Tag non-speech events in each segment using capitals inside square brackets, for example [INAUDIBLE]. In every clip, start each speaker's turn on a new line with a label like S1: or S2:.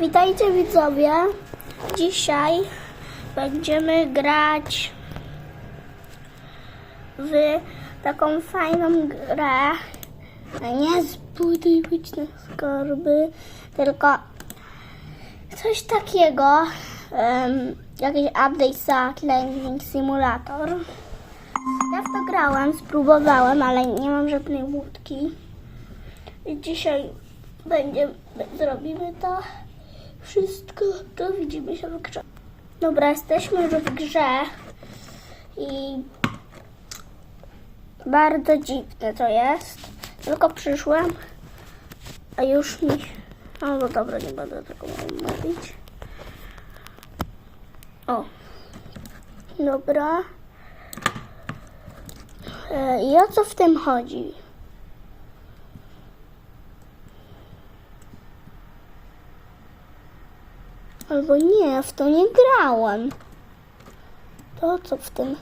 S1: Witajcie widzowie. Dzisiaj będziemy grać w taką fajną grę. Nie zbuduj na skarby, tylko coś takiego. Um, jakiś update za Landing Simulator. Ja w to grałem, spróbowałem, ale nie mam żadnej łódki. I dzisiaj będziemy, zrobimy to wszystko, to widzimy się w grze. Dobra, jesteśmy już w grze i bardzo dziwne to jest. Tylko przyszłem, a już mi... No, no dobra, nie będę tego mówić. O, dobra. E, I o co w tym chodzi? Albo nie, w to nie grałem. To co w tym?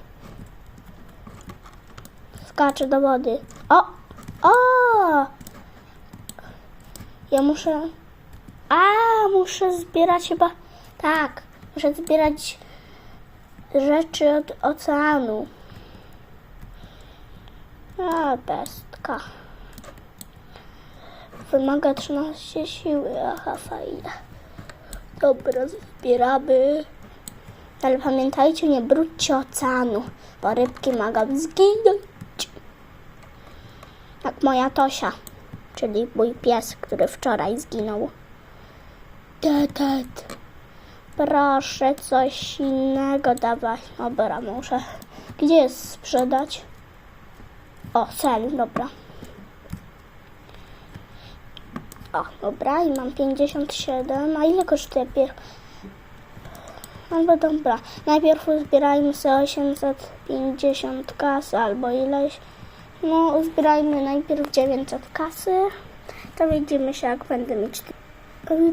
S1: Skaczę do wody. O! O! Ja muszę... A, muszę zbierać chyba... Tak, muszę zbierać rzeczy od oceanu. A, pestka. Wymaga 13 siły. Aha, fajnie. Dobra, zbieramy. Ale pamiętajcie, nie brudźcie oceanu, bo rybki mogą zginąć. Jak moja Tosia, czyli mój pies, który wczoraj zginął. Tat, Proszę coś innego dawać. Dobra, muszę. Gdzie jest sprzedać? O, cel, dobra. O, dobra, i mam 57. A ile kosztuje. Albo dobra, najpierw uzbierajmy sobie 850 kasy albo ileś. No, uzbierajmy najpierw 900 kasy. To widzimy się, jak będę mieć.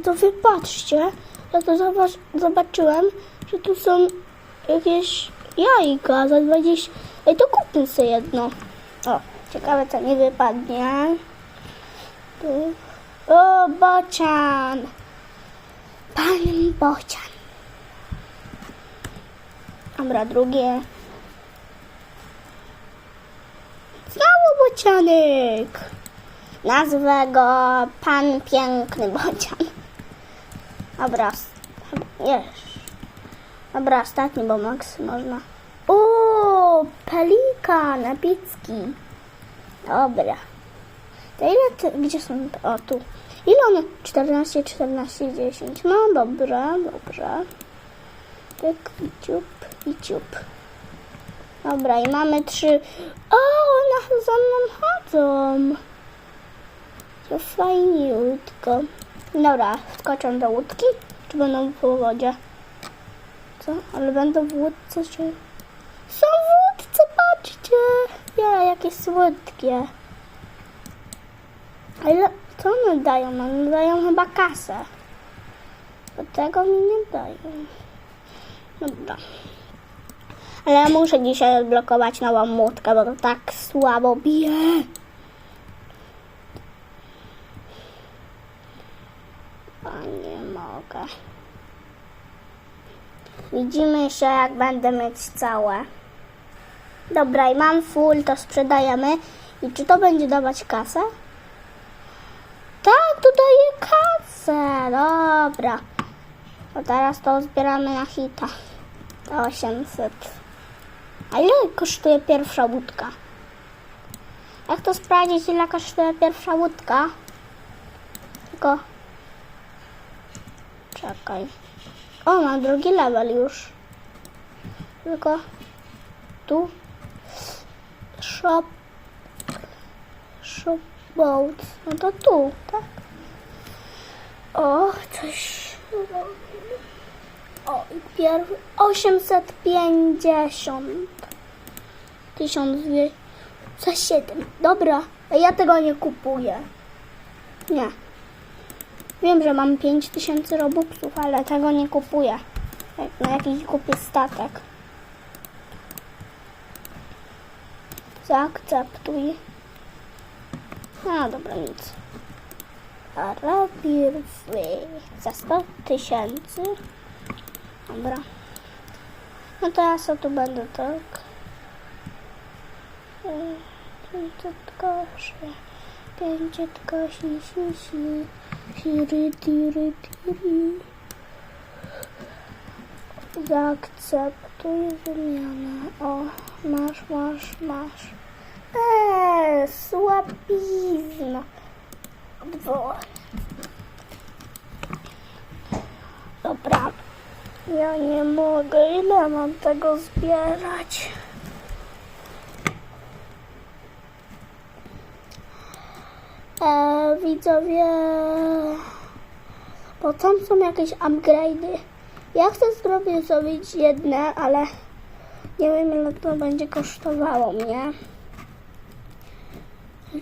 S1: To wy patrzcie, ja to zobacz, zobaczyłem, że tu są jakieś jajka za 20. Ej, to kupmy sobie jedno. O, ciekawe co nie wypadnie. Tu. O, bocian! Pan bocian. Dobra, drugie. Znowu bocianek. Nazwę go Pan Piękny Bocian. Dobra, nie. Dobra, ostatni, bo max można. O, pelikan epicki. Dobra. Ile ty, gdzie są, o tu. Ile one? 14, 14, 10. No dobra, dobrze. Tak, i ciup, i ciup. Dobra, i mamy trzy. O, one za mną chodzą. To fajniutko. Dobra, wskoczą do łódki, czy będą po wodzie? Co? Ale będą w łódce, czy... Są w łódce, patrzcie! Ja, jakieś słodkie. Ale co one dają? One dają chyba kasę. Bo tego mi nie dają. Dobra. Ale ja muszę dzisiaj odblokować nową łódkę, bo to tak słabo bije. O, nie mogę. Widzimy się, jak będę mieć całe. Dobra, i mam full, to sprzedajemy. I czy to będzie dawać kasę? Tak, to daje kasę. Dobra. To teraz to zbieramy na hita. To 800. A ile kosztuje pierwsza łódka? Jak to sprawdzić, ile kosztuje pierwsza łódka? Tylko... Czekaj. O, mam drugi level już. Tylko... Tu. Shop. Shop boat. No to tu, tak? O, coś. O, i pierwszy. 850. 1200. Za 7. Dobra, a ja tego nie kupuję. Nie. Wiem, że mam 5000 robuxów, ale tego nie kupuję. Jak Na jakiś kupię statek. Zaakceptuj. No dobra, nic. A robirwy za 100 tysięcy. Dobra. No teraz ja tu będę tak. Koszy. Pięćset kosi, si, si. Siri, tiri, tiri. Zaakceptuj wymianę. O, masz, masz, masz. Eee, słabizna. Odwołaj. Dobra. Ja nie mogę. Ile mam tego zbierać? Eee, widzowie. Bo tam są jakieś upgrade'y. Ja chcę zrobić, zrobić jedne, ale nie wiem ile to będzie kosztowało mnie.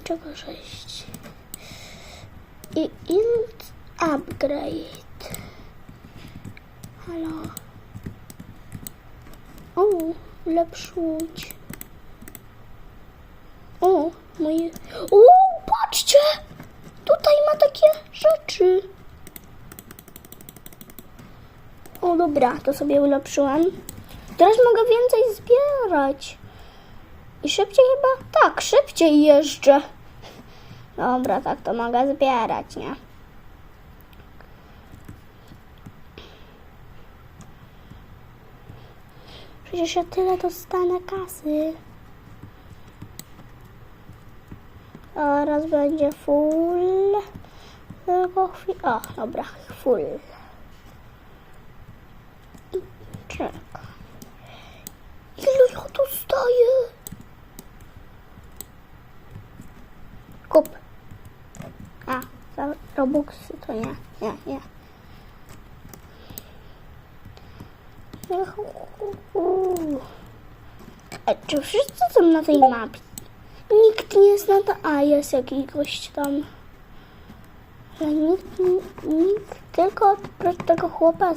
S1: Czego 6? I int upgrade. Halo. O, lepszy łódź. O, moje... O, patrzcie! Tutaj ma takie rzeczy. O, dobra, to sobie ulepszyłam. Teraz mogę więcej zbierać. I szybciej chyba? Tak, szybciej jeżdżę. Dobra, tak to mogę zbierać, nie? Przecież ja tyle dostanę kasy. Teraz będzie full. Tylko chwilę. O, dobra, full. Czekaj. Ile ja dostaję? Kup. A, za Robuxy to nie, nie, nie. A czy wszyscy są na tej mapie? Nikt nie zna to. A, jest jakiś gość tam. Ale nikt, nikt, tylko oprócz tego chłopa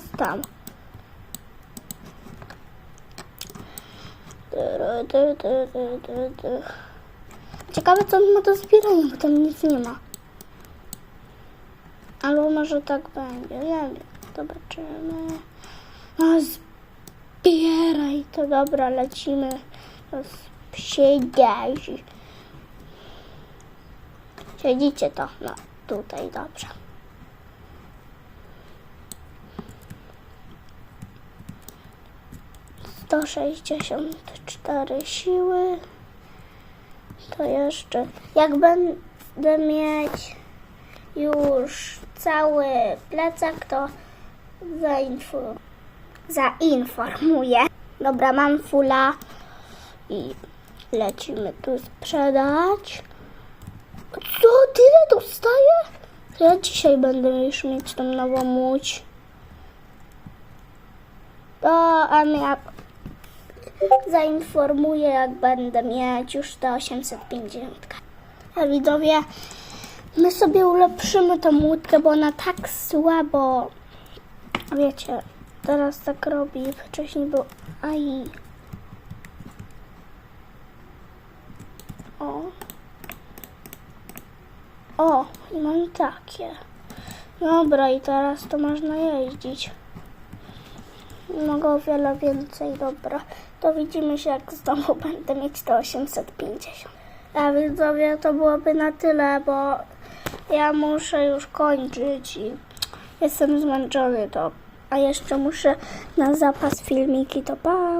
S1: ty. Ciekawe, co on ma do zbierania, bo tam nic nie ma. Albo może tak będzie, nie wiem. Zobaczymy. A, zbieraj to, dobra, lecimy. Siedzieć. Siedzicie to, no tutaj, dobrze. Sto sześćdziesiąt cztery siły. To jeszcze, jak będę mieć już cały plecak, to zainfo- zainformuję. Dobra, mam fula i lecimy tu sprzedać. Co, tyle dostaję? Ja dzisiaj będę już mieć tą nową łódź. To a ja zainformuję, jak będę mieć już te 850. A widzowie, my sobie ulepszymy tą łódkę, bo ona tak słabo, wiecie, teraz tak robi, wcześniej był AI. O. O, i mam takie. Dobra, i teraz to można jeździć. Mogę o wiele więcej, dobra. To widzimy się, jak znowu [LAUGHS] będę mieć te 850. A widzowie, to byłoby na tyle, bo ja muszę już kończyć i jestem zmęczony to. A jeszcze muszę na zapas filmiki, to pa!